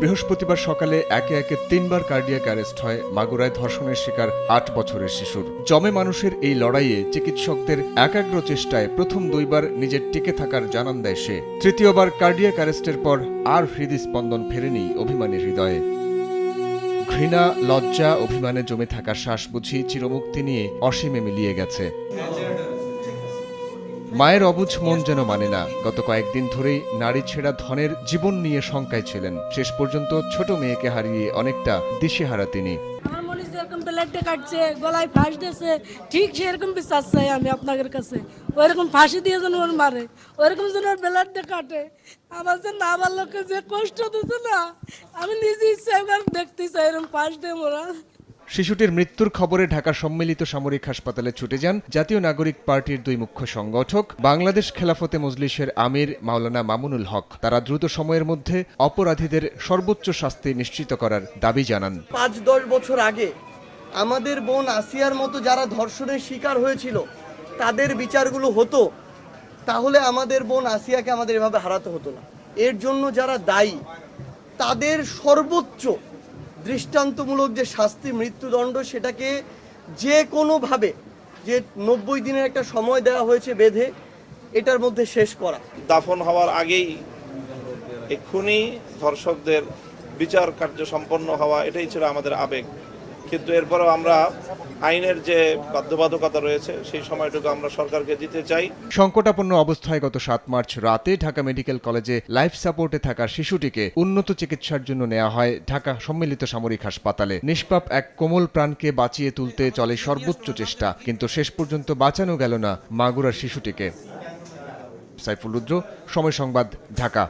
বৃহস্পতিবার সকালে একে একে তিনবার কার্ডিয়াক অ্যারেস্ট হয় মাগুরায় ধর্ষণের শিকার আট বছরের শিশুর। জমে মানুষের এই লড়াইয়ে চিকিৎসকদের একাগ্র চেষ্টায় প্রথম দুইবার নিজের টিকে থাকার জানান দেয় সে। তৃতীয়বার কার্ডিয়াক অ্যারেস্টের পর আর হৃদস্পন্দন ফেরেনি অভিমানের হৃদয়ে। ঘৃণা, লজ্জা, অভিমানে জমে থাকা শ্বাস বুঝি চিরমুক্তি নিয়ে অসীমে মিলিয়ে গেছে। মায়ের অবুঝ মন যেন মানে না। গত কয়েকদিন ধরেই নারী ছেঁড়া ধনের জীবন নিয়ে শঙ্কায় ছিলেন। শেষ পর্যন্ত ছোট মেয়েকে হারিয়ে অনেকটা দিশেহারা তিনি। কাটছে, গলায় ফাঁস দিয়েছে, ঠিক চাই আমি আপনাদের কাছে। ফাঁসি দিয়ে যেন ওর মারে যেন ওর কাটে। আমার যে না আমার যে কষ্ট দিচ্ছে না, আমি নিজে ইচ্ছা দেখতে চাই এরকম ফাঁস দিয়ে শিশুটির মৃত্যুর খবরে ঢাকার সম্মিলিত সামরিক হাসপাতালে ছুটে যান জাতীয় নাগরিক পার্টির দুই মুখ্য সংগঠক, বাংলাদেশ খেলাফতে মজলিসের আমির মাওলানা মামুনুল হক। তারা দ্রুত সময়ের মধ্যে অপরাধীদের সর্বোচ্চ শাস্তি নিশ্চিত করার দাবি জানান। পাঁচ দশ বছর আগে আমাদের বোন আসিয়ার মতো যারা ধর্ষণের শিকার হয়েছিল, তাদের বিচারগুলো হতো, তাহলে আমাদের বোন আসিয়াকে আমাদের এভাবে হারাতে হতো না। এর জন্য যারা দায়ী, তাদের সর্বোচ্চ দৃষ্টান্তমূলক যে শাস্তি, মৃত্যুদণ্ড, সেটাকে যে কোনোভাবে যে নব্বই দিনের একটা সময় দেওয়া হয়েছে বেঁধে, এটার মধ্যে শেষ করা। দাফন হওয়ার আগেই এক্ষুনি ধর্ষকদের বিচার কার্য সম্পন্ন হওয়া, এটাই ছিল আমাদের আবেগ। কিন্তু এরপরও আমরা আইনের যে বাধ্যবাধকতা রয়েছে, সেই সময়টুকু আমরা সরকারকে দিতে চাই। সংকটাপন্ন অবস্থায় গত সাত মার্চ রাতে ঢাকা মেডিকেল কলেজে লাইফ সাপোর্টে থাকা শিশুটিকে উন্নত চিকিৎসার জন্য নেওয়া হয় ঢাকা সম্মিলিত সামরিক হাসপাতালে। নিষ্পাপ এক কোমল প্রাণকে বাঁচিয়ে তুলতে চলে সর্বোচ্চ চেষ্টা, কিন্তু শেষ পর্যন্ত বাঁচানো গেল না মাগুরার শিশুটিকে। সাইফুল রুদ্র, সময় সংবাদ, ঢাকা।